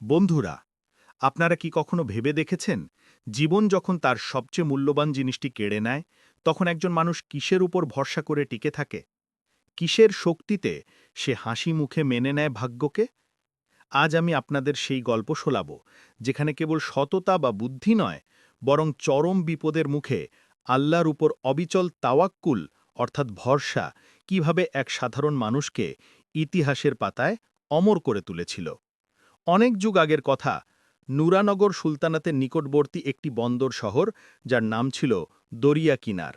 বন্ধুরা, আপনারা কি কখনো ভেবে দেখেছেন, জীবন যখন তার সবচেয়ে মূল্যবান জিনিসটি কেড়ে নেয়, তখন একজন মানুষ কিসের উপর ভরসা করে টিকে থাকে? কিসের শক্তিতে সে হাসি মুখে মেনে নেয় ভাগ্যকে? আজ আমি আপনাদের সেই গল্প শোলাব, যেখানে কেবল সততা বা বুদ্ধি নয়, বরং চরম বিপদের মুখে আল্লাহর উপর অবিচল তাওয়াক্কুল, অর্থাৎ ভরসা, কীভাবে এক সাধারণ মানুষকে ইতিহাসের পাতায় অমর করে তুলেছিল। অনেক যুগ আগের কথা। নুরানগর সুলতানাতের নিকটবর্তী একটি বন্দর শহর, যার নাম ছিল দরিয়া কিনার।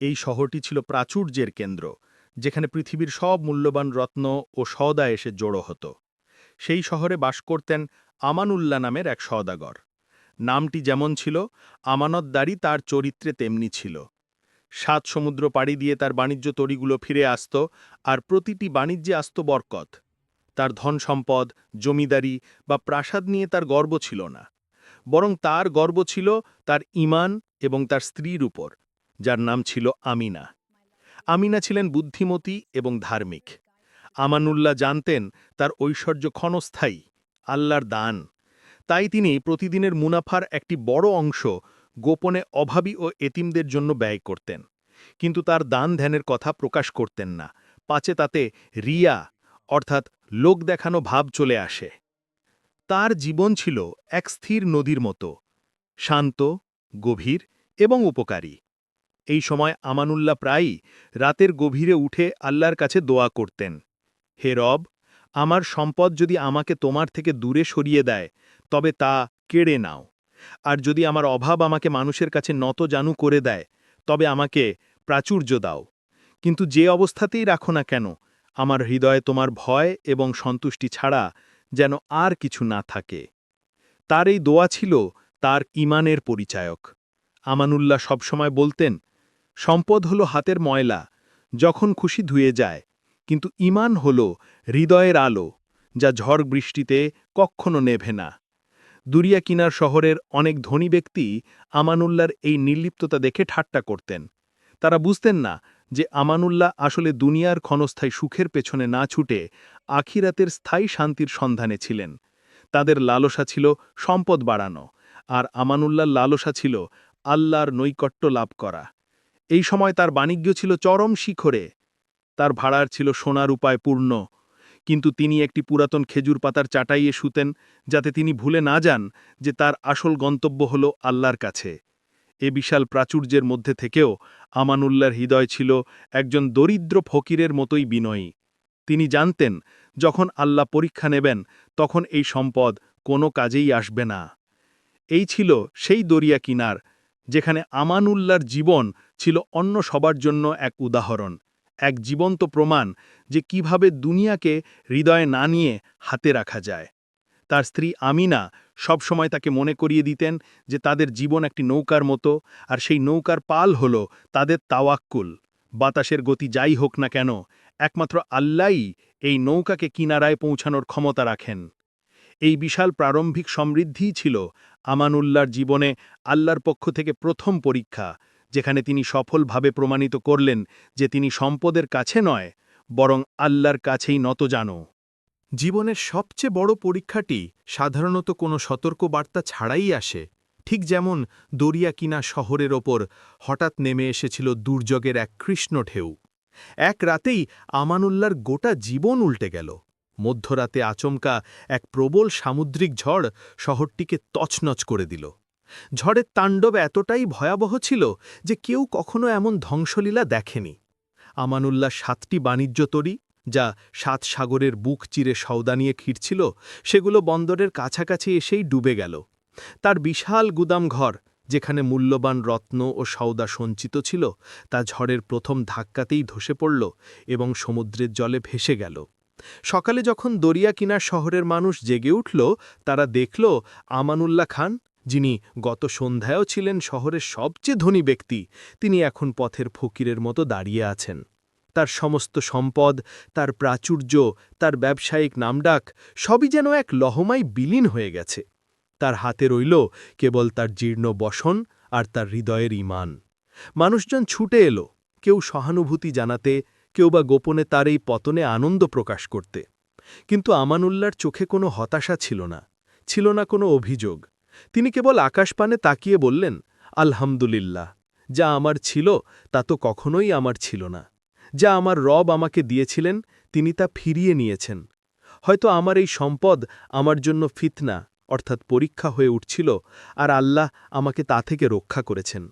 এই শহরটি ছিল প্রাচুর্যের কেন্দ্র, যেখানে পৃথিবীর সব মূল্যবান রত্ন ও সওদা এসে জড়ো হতো। সেই শহরে বাস করতেন আমানুল্লাহ নামের এক সওদাগর। নামটি যেমন ছিল আমানতদারি তার চরিত্রে তেমনি ছিল। সাত সমুদ্র পাড়ি দিয়ে তার বাণিজ্য তরিগুলো ফিরে আসত, আর প্রতিটি বাণিজ্যে আসত বরকত। তার ধন সম্পদ, জমিদারি বা প্রাসাদ নিয়ে তার গর্ব ছিল না। বরং তার গর্ব ছিল তার ইমান এবং তার স্ত্রীর উপর, যার নাম ছিল আমিনা। আমিনা ছিলেন বুদ্ধিমতী এবং ধার্মিক। আমানুল্লাহ জানতেন তার ঐশ্বর্য ক্ষণস্থায়ী, আল্লাহর দান। তাই তিনি প্রতিদিনের মুনাফার একটি বড় অংশ গোপনে অভাবী ও এতিমদের জন্য ব্যয় করতেন। কিন্তু তার দান ধ্যানের কথা প্রকাশ করতেন না। পাছে তাতে রিয়া, অর্থাৎ লোক দেখানো ভাব চলে আসে। তার জীবন ছিল এক স্থির নদীর মতো, শান্ত, গভীর এবং উপকারী। এই সময় আমানুল্লাহ প্রায়ই রাতের গভীরে উঠে আল্লাহর কাছে দোয়া করতেন, হে রব, আমার সম্পদ যদি আমাকে তোমার থেকে দূরে সরিয়ে দেয়, তবে তা কেড়ে নাও। আর যদি আমার অভাব আমাকে মানুষের কাছে নত জানু করে দেয়, তবে আমাকে প্রাচুর্য দাও। কিন্তু যে অবস্থাতেই রাখো না কেন আমার হৃদয়ে তোমার ভয় এবং সন্তুষ্টি ছাড়া যেন আর কিছু না থাকে। তার এই দোয়া ছিল তার ইমানের পরিচায়ক। আমানুল্লাহ সবসময় বলতেন, সম্পদ হলো হাতের ময়লা, যখন খুশি ধুয়ে যায়, কিন্তু ইমান হল হৃদয়ের আলো, যা ঝড় বৃষ্টিতে কক্ষণও নেভে না। দুরিয়া কিনার শহরের অনেক ধনী ব্যক্তি আমানুল্লার এই নির্লিপ্ততা দেখে ঠাট্টা করতেন। তারা বুঝতেন না যে আমানুল্লাহ আসলে দুনিয়ার ক্ষণস্থায়ী সুখের পেছনে না ছুটে আখিরাতের স্থায়ী শান্তির সন্ধানে ছিলেন। তাদের লালসা ছিল সম্পদ বাড়ানো, আর আমানুল্লাহর লালসা ছিল আল্লাহর নৈকট্য লাভ করা। এই সময় তার বাণিজ্য ছিল চরম শিখরে, তার ভাড়ার ছিল সোনার উপায় পূর্ণ, কিন্তু তিনি একটি পুরাতন খেজুর পাতার চাটাইয়ে শুতেন, যাতে তিনি ভুলে না যান যে তার আসল গন্তব্য হল আল্লাহর কাছে। এ বিশাল প্রাচুর্যের মধ্যে থেকেও আমানুল্লাহর হৃদয় ছিল একজন দরিদ্র ফকিরের মতোই বিনয়ী। তিনি জানতেন, যখন আল্লাহ পরীক্ষা নেবেন, তখন এই সম্পদ কোনো কাজেই আসবে না। এই ছিল সেই দরিয়া কিনার, যেখানে আমানুল্লাহর জীবন ছিল অন্য সবার জন্য এক উদাহরণ, এক জীবন্ত প্রমাণ যে কীভাবে দুনিয়াকে হৃদয়ে না নিয়ে হাতে রাখা যায়। তার স্ত্রী আমিনা সবসময় তাকে মনে করিয়ে দিতেন যে তাদের জীবন একটি নৌকার মতো, আর সেই নৌকার পাল হল তাদের তাওয়াক্কুল। বাতাসের গতি যাই হোক না কেন, একমাত্র আল্লাহই এই নৌকাকে কিনারায় পৌঁছানোর ক্ষমতা রাখেন। এই বিশাল প্রারম্ভিক সমৃদ্ধিই ছিল আমানুল্লাহর জীবনে আল্লাহর পক্ষ থেকে প্রথম পরীক্ষা, যেখানে তিনি সফলভাবে প্রমাণিত করলেন যে তিনি সম্পদের কাছে নয়, বরং আল্লাহর কাছেই নত জানো। জীবনের সবচেয়ে বড় পরীক্ষাটি সাধারণত কোনো সতর্কবার্তা ছাড়াই আসে, ঠিক যেমন দরিয়া কিনা শহরের ওপর হঠাৎ নেমে এসেছিল দুর্যোগের এক কৃষ্ণ ঢেউ। এক রাতেই আমানুল্লার গোটা জীবন উল্টে গেল। মধ্যরাতে আচমকা এক প্রবল সামুদ্রিক ঝড় শহরটিকে তছনছ করে দিল। ঝড়ের তাণ্ডব এতটাই ভয়াবহ ছিল যে কেউ কখনো এমন ধ্বংসলীলা দেখেনি। আমানুল্লাহ সাতটি বাণিজ্য তরী যা সাত সাগরের বুক চিরে সৌদা নিয়ে খিরছিল সেগুলো বন্দরের কাছাকাছি এসেই ডুবে গেল। তার বিশাল গুদাম ঘর, যেখানে মূল্যবান রত্ন ও সৌদা সঞ্চিত ছিল, তা ঝড়ের প্রথম ধাক্কাতেই ধসে পড়ল এবং সমুদ্রের জলে ভেসে গেল। সকালে যখন দরিয়া কিনার শহরের মানুষ জেগে উঠল, তারা দেখল আমানুল্লাহ খান, যিনি গত সন্ধ্যায়ও ছিলেন শহরের সবচেয়ে ধনী ব্যক্তি, তিনি এখন পথের ফকিরের মতো দাঁড়িয়ে আছেন। তার সমস্ত সম্পদ, তার প্রাচুর্য, তার ব্যবসায়িক নামডাক সবই যেন এক লহমাই বিলীন হয়ে গেছে। তার হাতে রইল কেবল তার জীর্ণ বসন আর তার হৃদয়ের ইমান মানুষজন ছুটে এলো, কেউ সহানুভূতি জানাতে, কেউ বা গোপনে তার এই পতনে আনন্দ প্রকাশ করতে। কিন্তু আমানুল্লার চোখে কোনো হতাশা ছিল না ছিল না কোনো অভিযোগ। তিনি কেবল আকাশপানে তাকিয়ে বললেন, আলহামদুলিল্লাহ, যা আমার ছিল, তা তো কখনোই আমার ছিল না। যা আমার রব আমাকে দিয়েছিলেন, তিনি তা ফিরিয়ে নিয়েছেন। হয়তো আমার এই সম্পদ আমার জন্য ফিতনা, অর্থাৎ পরীক্ষা হয়ে উঠছিল, আর আল্লাহ আমাকে তা থেকে রক্ষা করেছেন।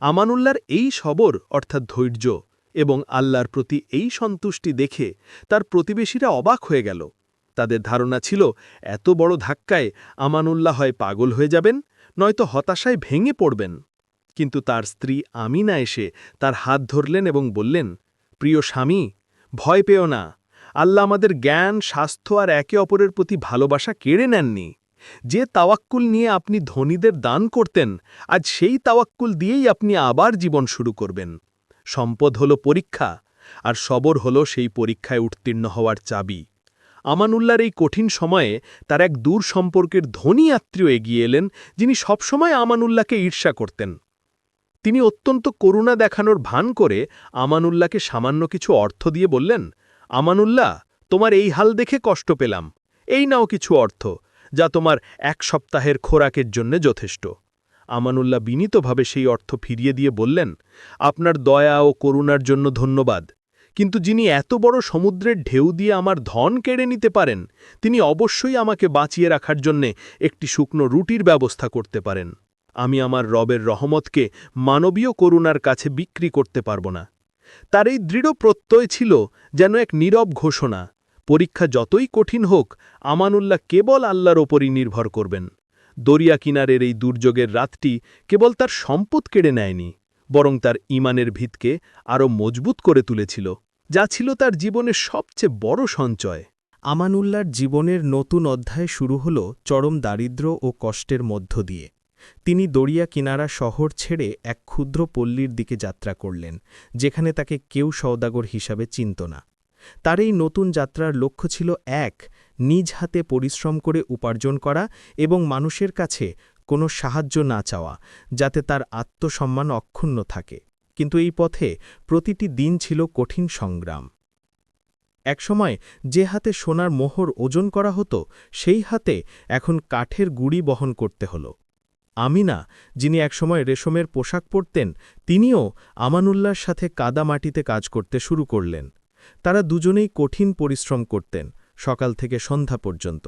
আমানুল্লার এই সবর, অর্থাৎ ধৈর্য, এবং আল্লাহর প্রতি এই সন্তুষ্টি দেখে তার প্রতিবেশীরা অবাক হয়ে গেল। তাদের ধারণা ছিল, এত বড় ধাক্কায় আমানুল্লাহ হয় পাগল হয়ে যাবেন, নয়তো হতাশায় ভেঙে পড়বেন। কিন্তু তার স্ত্রী আমিনা এসে তার হাত ধরলেন এবং বললেন প্রিয় স্বামী, ভয় পেও না। আল্লাহ আমাদের জ্ঞান, স্বাস্থ্য আর একে অপরের প্রতি ভালোবাসা কেড়ে নেননি। যে তাওয়াক্কুল নিয়ে আপনি ধনীদের দান করতেন, আজ সেই তাওয়াক্কুল দিয়েই আপনি আবার জীবন শুরু করবেন। সম্পদ হল পরীক্ষা, আর সবর হল সেই পরীক্ষায় উত্তীর্ণ হওয়ার চাবি। আমানুল্লার এই কঠিন সময়ে তার এক দূর সম্পর্কের ধনী আত্মীয় এগিয়ে এলেন, যিনি সবসময় আমানুল্লাহকে ঈর্ষা করতেন। তিনি অত্যন্ত করুণা দেখানোর ভান করে আমানুল্লাহকে সামান্য কিছু অর্থ দিয়ে বললেন, আমানুল্লাহ, তোমার এই হাল দেখে কষ্ট পেলাম। এই নাও কিছু অর্থ, যা তোমার এক সপ্তাহের খোরাকের জন্যে যথেষ্ট। আমানুল্লাহ বিনীতভাবে সেই অর্থ ফিরিয়ে দিয়ে বললেন, আপনার দয়া ও করুণার জন্য ধন্যবাদ। কিন্তু যিনি এত বড় সমুদ্রের ঢেউ দিয়ে আমার ধন কেড়ে নিতে পারেন, তিনি অবশ্যই আমাকে বাঁচিয়ে রাখার জন্যে একটি শুকনো রুটির ব্যবস্থা করতে পারেন। আমি আমার রবের রহমতকে মানবীয় করুণার কাছে বিক্রি করতে পারব না। তার এই দৃঢ় প্রত্যয় ছিল যেন এক নীরব ঘোষণা, পরীক্ষা যতই কঠিন হোক, আমানুল্লাহ কেবল আল্লাহর ওপরই নির্ভর করবেন। দরিয়া কিনারের এই দুর্যোগের রাতটি কেবল তার সম্পদ কেড়ে নেয়নি, বরং তার ইমানের ভিতকে আরও মজবুত করে তুলেছিল, যা ছিল তার জীবনের সবচেয়ে বড় সঞ্চয়। আমানুল্লার জীবনের নতুন অধ্যায় শুরু হল চরম দারিদ্র্য ও কষ্টের মধ্য দিয়ে। তিনি দরিয়া কিনারা শহর ছেড়ে এক ক্ষুদ্র পল্লীর দিকে যাত্রা করলেন, যেখানে তাকে কেউ সওদাগর হিসাবে চিনত না। তার এই নতুন যাত্রার লক্ষ্য ছিল এক, নিজ হাতে পরিশ্রম করে উপার্জন করা এবং মানুষের কাছে কোনো সাহায্য না চাওয়া, যাতে তার আত্মসম্মান অক্ষুণ্ণ থাকে। কিন্তু এই পথে প্রতিটি দিন ছিল কঠিন সংগ্রাম। একসময় যে হাতে সোনার মোহর ওজন করা হতো, সেই হাতে এখন কাঠের গুড়ি বহন করতে হল। আমিনা, যিনি একসময় রেশমের পোশাক পরতেন, তিনিও আমানুল্লার সাথে কাদা মাটিতে কাজ করতে শুরু করলেন। তারা দুজনেই কঠিন পরিশ্রম করতেন, সকাল থেকে সন্ধ্যা পর্যন্ত।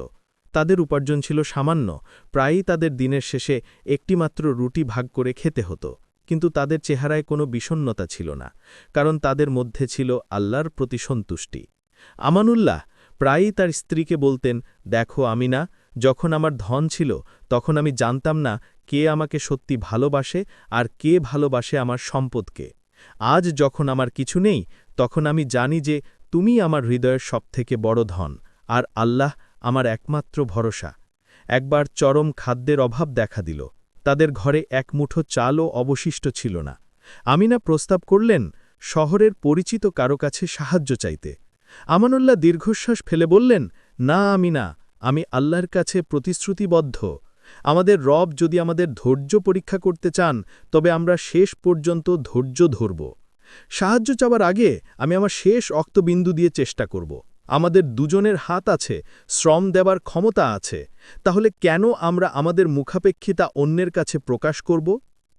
তাদের উপার্জন ছিল সামান্য, প্রায়ই তাদের দিনের শেষে একটিমাত্র রুটি ভাগ করে খেতে হতো। কিন্তু তাদের চেহারায় কোনো বিষণ্নতা ছিল না, কারণ তাদের মধ্যে ছিল আল্লাহর প্রতি সন্তুষ্টি। আমানুল্লাহ প্রায়ই তার স্ত্রীকে বলতেন, দেখো আমিনা, যখন আমার ধন ছিল, তখন আমি জানতাম না কে আমাকে সত্যি ভালোবাসে আর কে ভালোবাসে আমার সম্পদকে। আজ যখন আমার কিছু নেই, তখন আমি জানি যে তুমি আমার হৃদয়ের সবথেকে বড় ধন, আর আল্লাহ আমার একমাত্র ভরসা। একবার চরম খাদ্যের অভাব দেখা দিল, তাদের ঘরে এক মুঠো চালও অবশিষ্ট ছিল না। আমিনা প্রস্তাব করলেন, শহরের পরিচিত কারও কাছে সাহায্য চাইতে। আমানুল্লাহ দীর্ঘশ্বাস ফেলে বললেন, না আমিনা, আমি আল্লাহর কাছে প্রতিশ্রুতিবদ্ধ। আমাদের রব যদি আমাদের ধৈর্য পরীক্ষা করতে চান, তবে আমরা শেষ পর্যন্ত ধৈর্য ধরব। সাহায্য চাওয়ার আগে আমি আমার শেষ অক্তবিন্দু দিয়ে চেষ্টা করব। আমাদের দুজনের হাত আছে, শ্রম দেবার ক্ষমতা আছে, তাহলে কেন আমরা আমাদের মুখাপেক্ষিতা অন্যের কাছে প্রকাশ করব?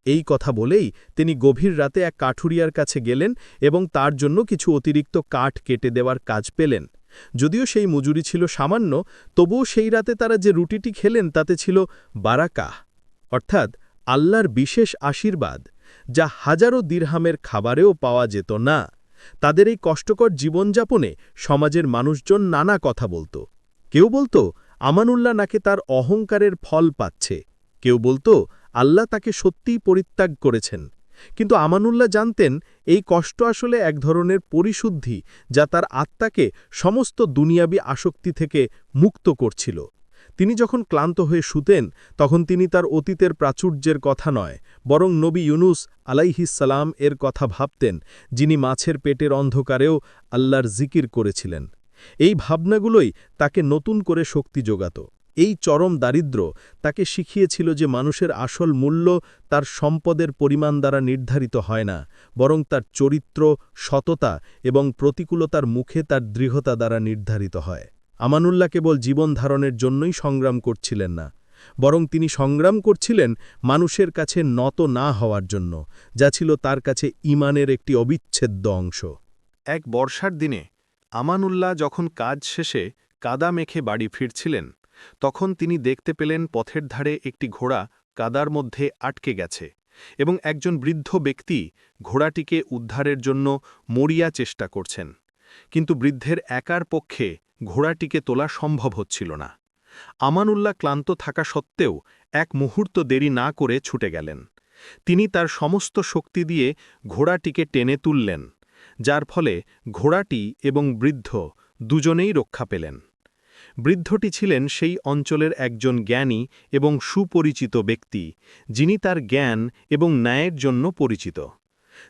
এই কথা বলেই তিনি গভীর রাতে এক কাঠুরিয়ার কাছে গেলেন এবং তার জন্য কিছু অতিরিক্ত কাঠ কেটে দেওয়ার কাজ পেলেন। যদিও সেই মজুরি ছিল সামান্য, তবুও সেই রাতে তারা যে রুটিটি খেলেন তাতে ছিল বারাকাহ, অর্থাৎ আল্লাহর বিশেষ আশীর্বাদ, যা হাজারো দিরহামের খাবারেও পাওয়া যেত না। তাদের এই কষ্টকর জীবনযাপনে সমাজের মানুষজন নানা কথা বলত। কেউ বলতো, আমানুল্লাহ নাকে তার অহংকারের ফল পাচ্ছে। কেউ বলতো, আল্লাহ তাকে সত্যিই পরিত্যাগ করেছেন। কিন্তু আমানুল্লাহ জানতেন এই কষ্ট আসলে এক ধরনের পরিশুদ্ধি যা তার আত্মাকে সমস্ত দুনিয়াবি আসক্তি থেকে মুক্ত করছিল। তিনি যখন ক্লান্ত হয়ে শুতেন, তখন তিনি তার অতীতের প্রাচুর্যের কথা নয়, বরং নবী ইউনুস আলাইহিসালাম এর কথা ভাবতেন, যিনি মাছের পেটের অন্ধকারেও আল্লাহর জিকির করেছিলেন। এই ভাবনাগুলোই তাকে নতুন করে শক্তি যোগাত। এই চরম দারিদ্র তাকে শিখিয়েছিল যে মানুষের আসল মূল্য তার সম্পদের পরিমাণ দ্বারা নির্ধারিত হয় না, বরং তার চরিত্র, সততা এবং প্রতিকূলতার মুখে তার দৃঢ়তা দ্বারা নির্ধারিত হয়। আমানুল্লাহ কেবল জীবন ধারণের জন্যই সংগ্রাম করছিলেন না, বরং তিনি সংগ্রাম করছিলেন মানুষের কাছে নত না হওয়ার জন্য, যা ছিল তার কাছে ইমানের একটি অবিচ্ছেদ্য অংশ। এক বর্ষার দিনে আমানুল্লাহ যখন কাজ শেষে কাদা মেখে বাড়ি ফিরছিলেন তখন তিনি দেখতে পেলেন পথের ধারে একটি ঘোড়া কাদার মধ্যে আটকে গেছে এবং একজন বৃদ্ধ ব্যক্তি ঘোড়াটিকে উদ্ধারের জন্য মরিয়া চেষ্টা করছেন। কিন্তু বৃদ্ধের একার পক্ষে ঘোড়াটিকে তোলা সম্ভব হচ্ছিল না। আমানুল্লাহ ক্লান্ত থাকা সত্ত্বেও এক মুহূর্ত দেরি না করে ছুটে গেলেন। তিনি তার সমস্ত শক্তি দিয়ে ঘোড়াটিকে টেনে তুললেন, যার ফলে ঘোড়াটি এবং বৃদ্ধ দুজনেই রক্ষা পেলেন। বৃদ্ধটি ছিলেন সেই অঞ্চলের একজন জ্ঞানী এবং সুপরিচিত ব্যক্তি, যিনি তার জ্ঞান এবং ন্যায়ের জন্য পরিচিত।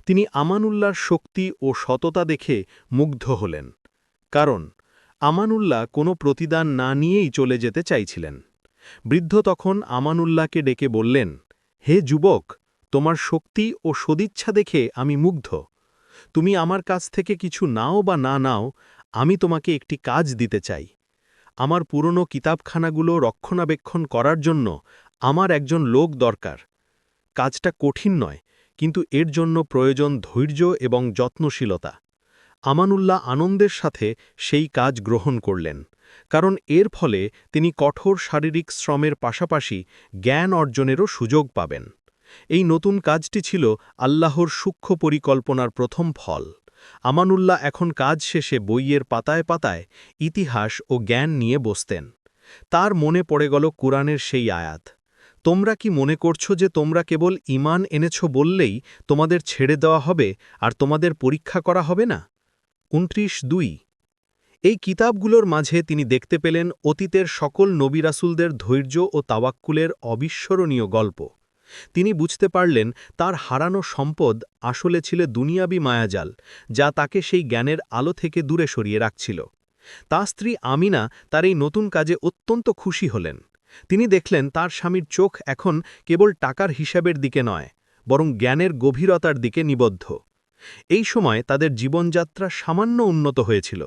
তিনি আমানুল্লাহর শক্তি ও সততা দেখে মুগ্ধ হলেন, কারণ আমানুল্লাহ কোনো প্রতিদান না নিয়েই চলে যেতে চাইছিলেন। বৃদ্ধ তখন আমানুল্লাহকে ডেকে বললেন, হে যুবক, তোমার শক্তি ও সদিচ্ছা দেখে আমি মুগ্ধ। তুমি আমার কাছ থেকে কিছু নাও বা না নাও, আমি তোমাকে একটি কাজ দিতে চাই। আমার পুরনো কিতাবখানাগুলো রক্ষণাবেক্ষণ করার জন্য আমার একজন লোক দরকার। কাজটা কঠিন নয়, কিন্তু এর জন্য প্রয়োজন ধৈর্য এবং যত্নশীলতা। আমানুল্লাহ আনন্দের সাথে সেই কাজ গ্রহণ করলেন, কারণ এর ফলে তিনি কঠোর শারীরিক শ্রমের পাশাপাশি জ্ঞান অর্জনেরও সুযোগ পাবেন। এই নতুন কাজটি ছিল আল্লাহর সূক্ষ্ম পরিকল্পনার প্রথম ফল। আমানুল্লাহ এখন কাজ শেষে বইয়ের পাতায় পাতায় ইতিহাস ও জ্ঞান নিয়ে বসতেন। তার মনে পড়ে গেল কুরআনের সেই আয়াত। তোমরা কি মনে করছ যে তোমরা কেবল ইমান এনেছ বললেই তোমাদের ছেড়ে দেওয়া হবে আর তোমাদের পরীক্ষা করা হবে না? উনত্রিশ দুই। এই কিতাবগুলোর মাঝে তিনি দেখতে পেলেন অতীতের সকল নবিরাসুলদের ধৈর্য ও তাওয়াক্কুলের অবিস্মরণীয় গল্প। তিনি বুঝতে পারলেন তার হারানো সম্পদ আসলে ছিল দুনিয়াবি মায়াজাল, যা তাকে সেই জ্ঞানের আলো থেকে দূরে সরিয়ে রাখছিল। তার স্ত্রী আমিনা তার এই নতুন কাজে অত্যন্ত খুশি হলেন। তিনি দেখলেন তার স্বামীর চোখ এখন কেবল টাকার হিসাবের দিকে নয়, বরং জ্ঞানের গভীরতার দিকে নিবদ্ধ। এই সময় তাদের জীবনযাত্রা সামান্য উন্নত হয়েছিল।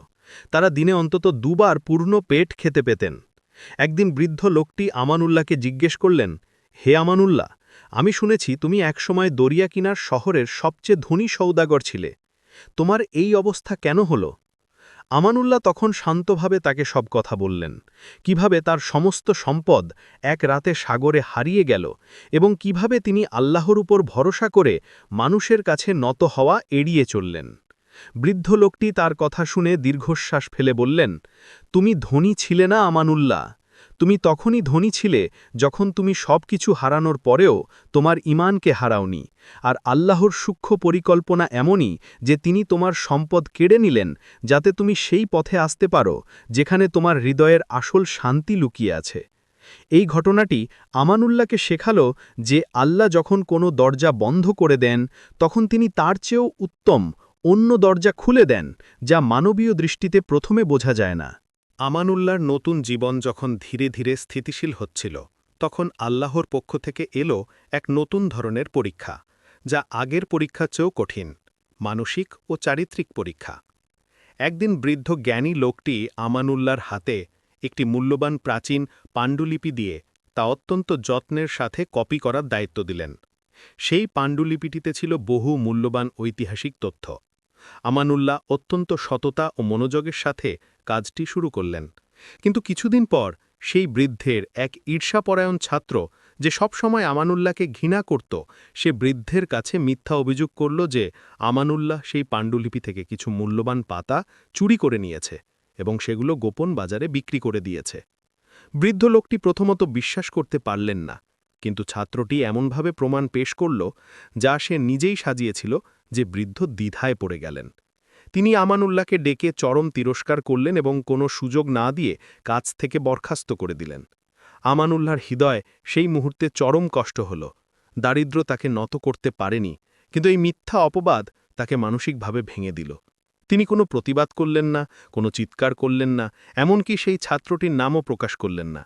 তারা দিনে অন্তত দুবার পূর্ণ পেট খেতে পেতেন। একদিন বৃদ্ধ লোকটি আমানুল্লাহকে জিজ্ঞেস করলেন, হে আমানুল্লাহ আমি শুনেছি তুমি একসময় দরিয়া কিনার শহরের সবচেয়ে ধনী সৌদাগর ছিলে। তোমার এই অবস্থা কেন হল? আমানুল্লাহ তখন শান্তভাবে তাকে সব কথা বললেন। কীভাবে তার সমস্ত সম্পদ এক রাতে সাগরে হারিয়ে গেল এবং কীভাবে তিনি আল্লাহর উপর ভরসা করে মানুষের কাছে নত হওয়া এড়িয়ে চললেন। বৃদ্ধ লোকটি তার কথা শুনে দীর্ঘশ্বাস ফেলে বললেন, তুমি ধনী ছিলে না, আমানুল্লাহ। তুমি তখনই ধনী ছিলে যখন তুমি সব কিছু হারানোর পরেও তোমার ইমানকে হারাওনি। আর আল্লাহর সূক্ষ্ম পরিকল্পনা এমনই যে তিনি তোমার সম্পদ কেড়ে নিলেন যাতে তুমি সেই পথে আসতে পারো যেখানে তোমার হৃদয়ের আসল শান্তি লুকিয়ে আছে। এই ঘটনাটি আমানুল্লাহকে শেখালো যে আল্লাহ যখন কোনো দরজা বন্ধ করে দেন, তখন তিনি তার চেয়েও উত্তম অন্য দরজা খুলে দেন, যা মানবীয় দৃষ্টিতে প্রথমে বোঝা যায় না। আমানুল্লাহর নতুন জীবন যখন ধীরে ধীরে স্থিতিশীল হচ্ছিল, তখন আল্লাহর পক্ষ থেকে এলো এক নতুন ধরনের পরীক্ষা, যা আগের পরীক্ষার চেয়েও কঠিন, মানসিক ও চারিত্রিক পরীক্ষা। একদিন বৃদ্ধ জ্ঞানী লোকটি আমানুল্লাহর হাতে একটি মূল্যবান প্রাচীন পাণ্ডুলিপি দিয়ে তা অত্যন্ত যত্নের সাথে কপি করার দায়িত্ব দিলেন। সেই পাণ্ডুলিপিটিতে ছিল বহু মূল্যবান ঐতিহাসিক তথ্য। আমানুল্লাহ অত্যন্ত সততা ও মনোযোগের সাথে কাজটি শুরু করলেন। কিন্তু কিছুদিন পর সেই বৃদ্ধের এক ঈর্ষাপরায়ণ ছাত্র যে সবসময় আমানুল্লাহকে ঘৃণা করত, সে বৃদ্ধের কাছে মিথ্যা অভিযোগ করল যে আমানুল্লাহ সেই পাণ্ডুলিপি থেকে কিছু মূল্যবান পাতা চুরি করে নিয়েছে এবং সেগুলো গোপন বাজারে বিক্রি করে দিয়েছে। বৃদ্ধ লোকটি প্রথমত বিশ্বাস করতে পারলেন না, কিন্তু ছাত্রটি এমনভাবে প্রমাণ পেশ করল যা সে নিজেই সাজিয়েছিল যে বৃদ্ধ দ্বিধায় পড়ে গেলেন। তিনি আমানুল্লাহকে ডেকে চরম তিরস্কার করলেন এবং কোনো সুযোগ না দিয়ে কাজ থেকে বরখাস্ত করে দিলেন। আমানুল্লাহর হৃদয় সেই মুহূর্তে চরম কষ্ট হল। দারিদ্র তাকে নত করতে পারেনি, কিন্তু এই মিথ্যা অপবাদ তাকে মানসিকভাবে ভেঙে দিল। তিনি কোনো প্রতিবাদ করলেন না, কোনো চিৎকার করলেন না, এমনকি সেই ছাত্রটির নামও প্রকাশ করলেন না।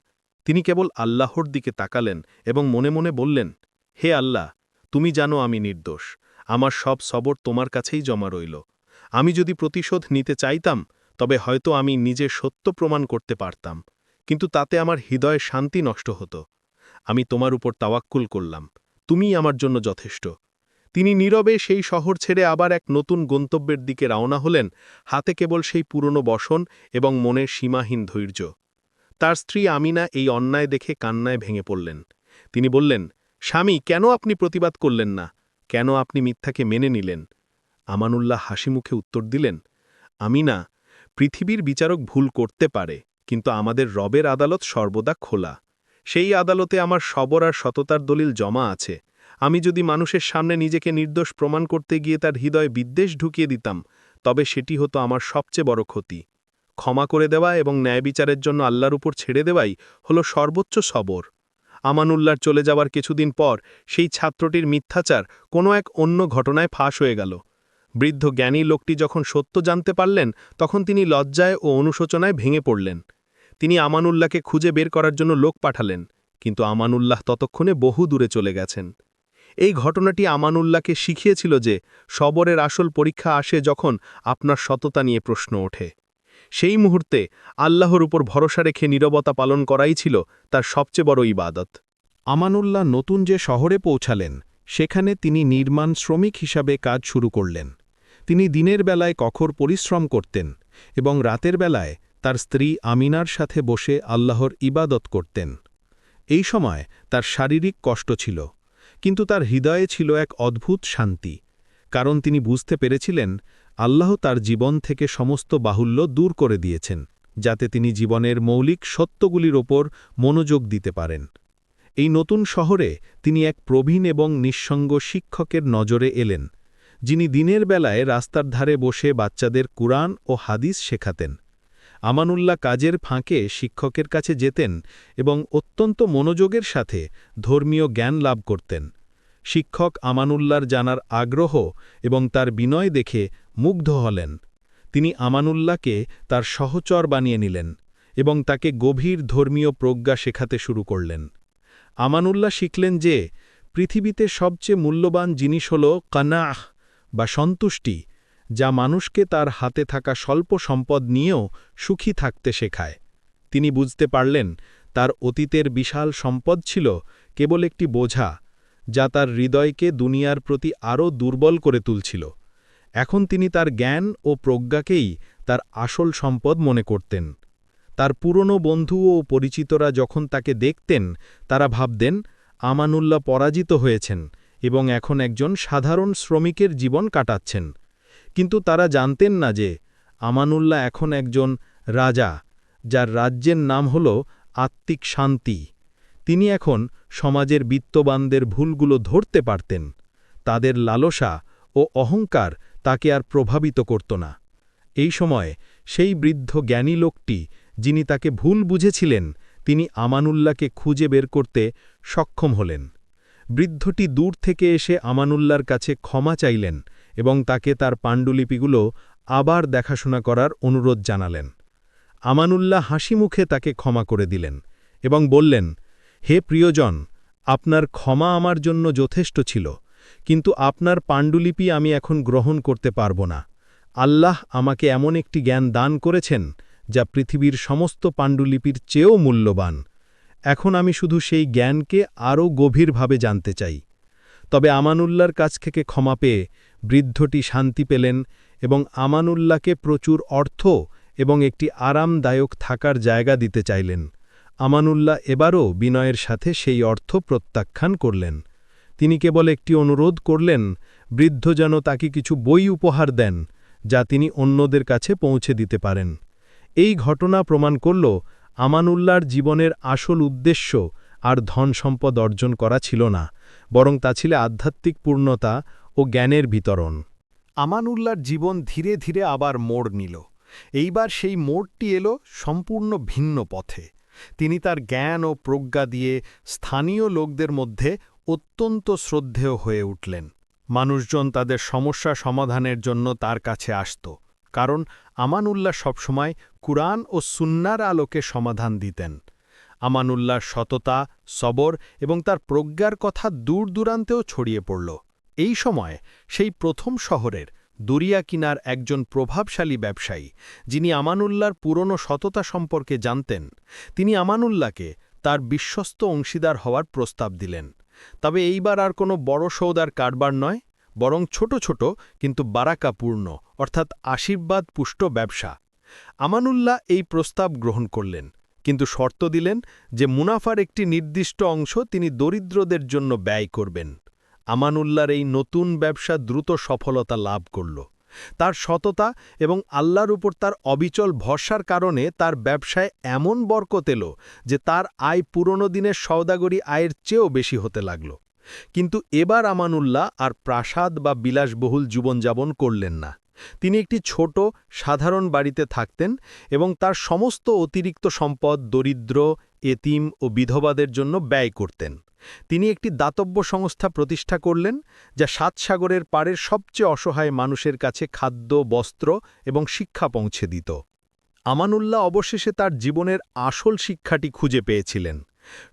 তিনি কেবল আল্লাহর দিকে তাকালেন এবং মনে মনে বললেন, হে আল্লাহ, তুমি জানো আমি নির্দোষ। আমার সব সবর তোমার কাছেই জমা রইল। আমি যদি প্রতিশোধ নিতে চাইতাম, তবে হয়তো আমি নিজে সত্য প্রমাণ করতে পারতাম, কিন্তু তাতে আমার হৃদয়ে শান্তি নষ্ট হতো। আমি তোমার উপর তাওয়াক্কুল করলাম, তুমিই আমার জন্য যথেষ্ট। তিনি নীরবে সেই শহর ছেড়ে আবার এক নতুন গন্তব্যের দিকে রওনা হলেন, হাতে কেবল সেই পুরনো বসন এবং মনের সীমাহীন ধৈর্য। তার স্ত্রী আমিনা এই অন্যায় দেখে কান্নায় ভেঙে পড়লেন। তিনি বললেন, স্বামী, কেন আপনি প্রতিবাদ করলেন না? কেন আপনি মিথ্যাকে মেনে নিলেন? আমানুল্লাহ হাসিমুখে উত্তর দিলেন আমি না পৃথিবীর বিচারক ভুল করতে পারে, কিন্তু আমাদের রবের আদালত সর্বদা খোলা। সেই আদালতে আমার সবর আর সততার দলিল জমা আছে। আমি যদি মানুষের সামনে নিজেকে নির্দোষ প্রমাণ করতে গিয়ে তার হৃদয়ে বিদ্বেষ ঢুকিয়ে দিতাম, তবে সেটি হতো আমার সবচেয়ে বড় ক্ষতি। ক্ষমা করে দেওয়া এবং ন্যায় বিচারের জন্য আল্লাহর উপর ছেড়ে দেওয়াই হল সর্বোচ্চ সবর। আমানুল্লাহর চলে যাওয়ার কিছুদিন পর সেই ছাত্রটির মিথ্যাচার কোনো এক অন্য ঘটনায় ফাঁস হয়ে গেল। বৃদ্ধ জ্ঞানী লোকটি যখন সত্য জানতে পারলেন, তখন তিনি লজ্জায় ও অনুশোচনায় ভেঙে পড়লেন। তিনি আমানুল্লাহকে খুঁজে বের করার জন্য লোক পাঠালেন, কিন্তু আমানুল্লাহ ততক্ষণে বহু দূরে চলে গেছেন। এই ঘটনাটি আমানুল্লাহকে শিখিয়েছিল যে, সবরের আসল পরীক্ষা আসে যখন আপনার সততা নিয়ে প্রশ্ন ওঠে। সেই মুহূর্তে আল্লাহর উপর ভরসা রেখে নীরবতা পালন করাই ছিল তার সবচেয়ে বড় ইবাদত। আমানুল্লাহ নতুন যে শহরে পৌঁছালেন, সেখানে তিনি নির্মাণ শ্রমিক হিসাবে কাজ শুরু করলেন। তিনি দিনের বেলায় কখর পরিশ্রম করতেন এবং রাতের বেলায় তার স্ত্রী আমিনার সাথে বসে আল্লাহর ইবাদত করতেন। এই সময় তার শারীরিক কষ্ট ছিল, কিন্তু তার হৃদয়ে ছিল এক অদ্ভুত শান্তি, কারণ তিনি বুঝতে পেরেছিলেন আল্লাহ তার জীবন থেকে সমস্ত বাহুল্য দূর করে দিয়েছেন, যাতে তিনি জীবনের মৌলিক সত্যগুলির ওপর মনোযোগ দিতে পারেন। এই নতুন শহরে তিনি এক প্রবীণ এবং নিঃসঙ্গ শিক্ষকের নজরে এলেন যিনি দিনের বেলায় রাস্তার ধারে বসে বাচ্চাদের কুরআন ও হাদিস শেখাতেন। আমানুল্লাহ কাজের ফাঁকে শিক্ষকের কাছে যেতেন এবং অত্যন্ত মনোযোগের সাথে ধর্মীয় জ্ঞান লাভ করতেন। শিক্ষক আমানুল্লাহর জানার আগ্রহ এবং তার বিনয় দেখে মুগ্ধ হলেন। তিনি আমানুল্লাহকে তার সহচর বানিয়ে নিলেন এবং তাকে গভীর ধর্মীয় প্রজ্ঞা শেখাতে শুরু করলেন। আমানুল্লাহ শিখলেন যে, পৃথিবীতে সবচেয়ে মূল্যবান জিনিস হল কানাহ বা সন্তুষ্টি, যা মানুষকে তার হাতে থাকা স্বল্প সম্পদ নিয়েও সুখী থাকতে শেখায়। তিনি বুঝতে পারলেন, তার অতীতের বিশাল সম্পদ ছিল কেবল একটি বোঝা, যা তার হৃদয়কে দুনিয়ার প্রতি আরও দুর্বল করে তুলছিল। এখন তিনি তার জ্ঞান ও প্রজ্ঞাকেই তার আসল সম্পদ মনে করতেন। তার পুরনো বন্ধু ও পরিচিতরা যখন তাকে দেখতেন, তারা ভাবতেন, আমানুল্লাহ পরাজিত হয়েছেন। এবং এখন একজন সাধারণ শ্রমিকের জীবন কাটাচ্ছেন। কিন্তু তারা জানতেন না যে আমানুল্লাহ এখন একজন রাজা, যার রাজ্যের নাম হল আত্মিক শান্তি। তিনি এখন সমাজের বিত্তবানদের ভুলগুলো ধরতে পারতেন। তাদের লালসা ও অহংকার তাকে আর প্রভাবিত করত না। এই সময় সেই বৃদ্ধ জ্ঞানী লোকটি, যিনি তাকে ভুল বুঝেছিলেন, তিনি আমানুল্লাহকে খুঁজে বের করতে সক্ষম হলেন। বৃদ্ধটি দূর থেকে এসে আমানুল্লার কাছে ক্ষমা চাইলেন এবং তাকে তার পাণ্ডুলিপিগুলো আবার দেখাশোনা করার অনুরোধ জানালেন। আমানুল্লাহ হাসি মুখে তাকে ক্ষমা করে দিলেন এবং বললেন, হে প্রিয়জন, আপনার ক্ষমা আমার জন্য যথেষ্ট ছিল, কিন্তু আপনার পাণ্ডুলিপি আমি এখন গ্রহণ করতে পারব না। আল্লাহ আমাকে এমন একটি জ্ঞান দান করেছেন যা পৃথিবীর সমস্ত পাণ্ডুলিপির চেয়েও মূল্যবান। এখন আমি শুধু সেই জ্ঞানকে আরও গভীরভাবে জানতে চাই। তবে আমানুল্লার কাছ থেকে ক্ষমা পেয়ে বৃদ্ধটি শান্তি পেলেন এবং আমানুল্লাহকে প্রচুর অর্থ এবং একটি আরামদায়ক থাকার জায়গা দিতে চাইলেন। আমানুল্লাহ এবারও বিনয়ের সাথে সেই অর্থ প্রত্যাখ্যান করলেন। তিনি কেবল একটি অনুরোধ করলেন, বৃদ্ধ যেন তাকে কিছু বই উপহার দেন, যা তিনি অন্যদের কাছে পৌঁছে দিতে পারেন। এই ঘটনা প্রমাণ করল আমানুল্লার জীবনের আসল উদ্দেশ্য আর ধন সম্পদ অর্জন করা ছিল না, বরং তা ছিল আধ্যাত্মিক পূর্ণতা ও জ্ঞানের বিতরণ। আমানুল্লার জীবন ধীরে ধীরে আবার মোড় নিল। এইবার সেই মোড়টি এলো সম্পূর্ণ ভিন্ন পথে। তিনি তার জ্ঞান ও প্রজ্ঞা দিয়ে স্থানীয় লোকদের মধ্যে অত্যন্ত শ্রদ্ধেয় হয়ে উঠলেন। মানুষজন তাদের সমস্যা সমাধানের জন্য তার কাছে আসত, কারণ আমানুল্লাহ সবসময় কুরআন ও সুন্নার আলোকে সমাধান দিতেন। আমানুল্লাহর সততা, সবর এবং তার প্রজ্ঞার কথা দূর দূরান্তেও ছড়িয়ে পড়ল। এই সময় সেই প্রথম শহরের দরিয়া কিনার একজন প্রভাবশালী ব্যবসায়ী, যিনি আমানুল্লাহর পুরনো সততা সম্পর্কে জানতেন, তিনি আমানুল্লাহকে তার বিশ্বস্ত অংশীদার হওয়ার প্রস্তাব দিলেন। তবে এইবার আর কোনো বড় সৌদার কারবার নয়, বরং ছোট ছোট কিন্তু বারাকাপূর্ণ, অর্থাৎ আশীর্বাদ পুষ্ট ব্যবসা। আমানুল্লাহ এই প্রস্তাব গ্রহণ করলেন, কিন্তু শর্ত দিলেন যে মুনাফার একটি নির্দিষ্ট অংশ তিনি দরিদ্রদের জন্য ব্যয় করবেন। আমানুল্লাহর এই নতুন ব্যবসা দ্রুত সফলতা লাভ করল। তার সততা এবং আল্লাহর উপর তার অবিচল ভরসার কারণে তার ব্যবসায় এমন বরকত এলো যে তার আয় পুরনো দিনের সওদাগরি আয়ের চেয়েও বেশি হতে লাগল। কিন্তু এবার আমানুল্লাহ আর প্রাসাদ বা বিলাসবহুল জীবনযাপন করলেন না। তিনি একটি ছোট, সাধারণ বাড়িতে থাকতেন এবং তার সমস্ত অতিরিক্ত সম্পদ দরিদ্র, এতিম ও বিধবাদের জন্য ব্যয় করতেন। তিনি একটি দাতব্য সংস্থা প্রতিষ্ঠা করলেন, যা সাত সাগরের পাড়ের সবচেয়ে অসহায় মানুষের কাছে খাদ্য, বস্ত্র এবং শিক্ষা পৌঁছে দিত। আমানুল্লাহ অবশেষে তার জীবনের আসল শিক্ষাটি খুঁজে পেয়েছিলেন।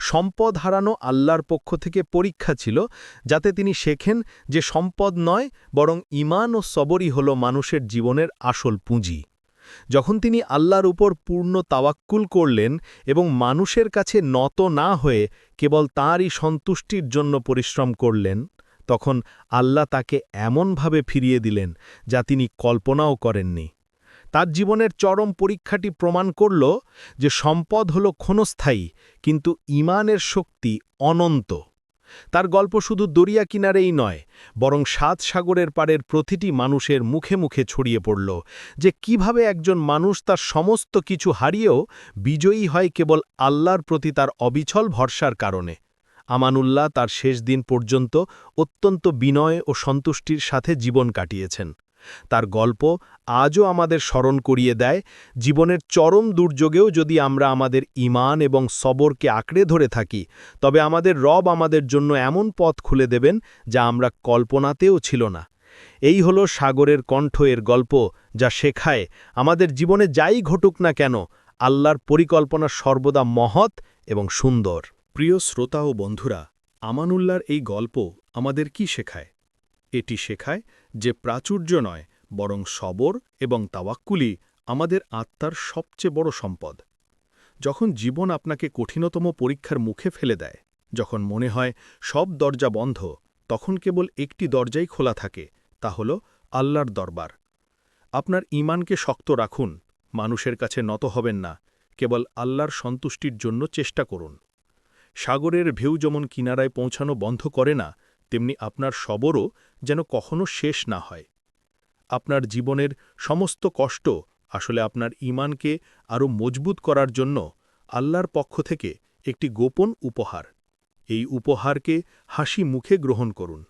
সম্পদ হারানো আল্লাহর পক্ষ থেকে পরীক্ষা ছিল যাতে তিনি শেখেন যে সম্পদ নয়, বরং ইমান ও সবরই হল মানুষের জীবনের আসল পুঁজি। যখন তিনি আল্লাহর উপর পূর্ণ তাওয়াক্কুল করলেন এবং মানুষের কাছে নত না হয়ে কেবল তাঁরই সন্তুষ্টির জন্য পরিশ্রম করলেন, তখন আল্লাহ তাকে এমনভাবে ফিরিয়ে দিলেন যা তিনি কল্পনাও করেননি। তার জীবনের চরম পরীক্ষাটি প্রমাণ করল যে সম্পদ হল ক্ষণস্থায়ী, কিন্তু ইমানের শক্তি অনন্ত। তার গল্প শুধু দরিয়া কিনারেই নয়, বরং সাত সাগরের পাড়ের প্রতিটি মানুষের মুখে মুখে ছড়িয়ে পড়ল যে কীভাবে একজন মানুষ তার সমস্ত কিছু হারিয়েও বিজয়ী হয় কেবল আল্লাহর প্রতি তার অবিছল ভরসার কারণে। আমানুল্লাহ তার শেষ দিন পর্যন্ত অত্যন্ত বিনয় ও সন্তুষ্টির সাথে জীবন কাটিয়েছেন। তার গল্প আজও আমাদের স্মরণ করিয়ে দেয়, জীবনের চরম দুর্যোগেও যদি আমরা আমাদের ইমান এবং সবরকে আঁকড়ে ধরে থাকি, তবে আমাদের রব আমাদের জন্য এমন পথ খুলে দেবেন যা আমরা কল্পনাতেও ছিল না। এই হল সাগরের কণ্ঠ এর গল্প, যা শেখায়, আমাদের জীবনে যাই ঘটুক না কেন, আল্লাহর পরিকল্পনা সর্বদা মহৎ এবং সুন্দর। প্রিয় শ্রোতা ও বন্ধুরা আমানুল্লার এই গল্প আমাদের কি শেখায়? এটি শেখায় যে প্রাচুর্য নয়, বরং সবর এবং তাওয়াক্কুলি আমাদের আত্মার সবচেয়ে বড় সম্পদ। যখন জীবন আপনাকে কঠিনতম পরীক্ষার মুখে ফেলে দেয়, যখন মনে হয় সব দরজা বন্ধ, তখন কেবল একটি দরজাই খোলা থাকে, তা হল আল্লাহর দরবার। আপনার ইমানকে শক্ত রাখুন, মানুষের কাছে নত হবেন না, কেবল আল্লাহর সন্তুষ্টির জন্য চেষ্টা করুন। সাগরের ভেউ যেমন কিনারায় পৌঁছানো বন্ধ করে না তেমনি আপনার সবরও যেন কখনো শেষ না হয়। আপনার জীবনের সমস্ত কষ্ট আসলে আপনার ইমানকে আরও মজবুত করার জন্য আল্লাহর পক্ষ থেকে একটি গোপন উপহার। এই উপহারকে হাসি মুখে গ্রহণ করুন।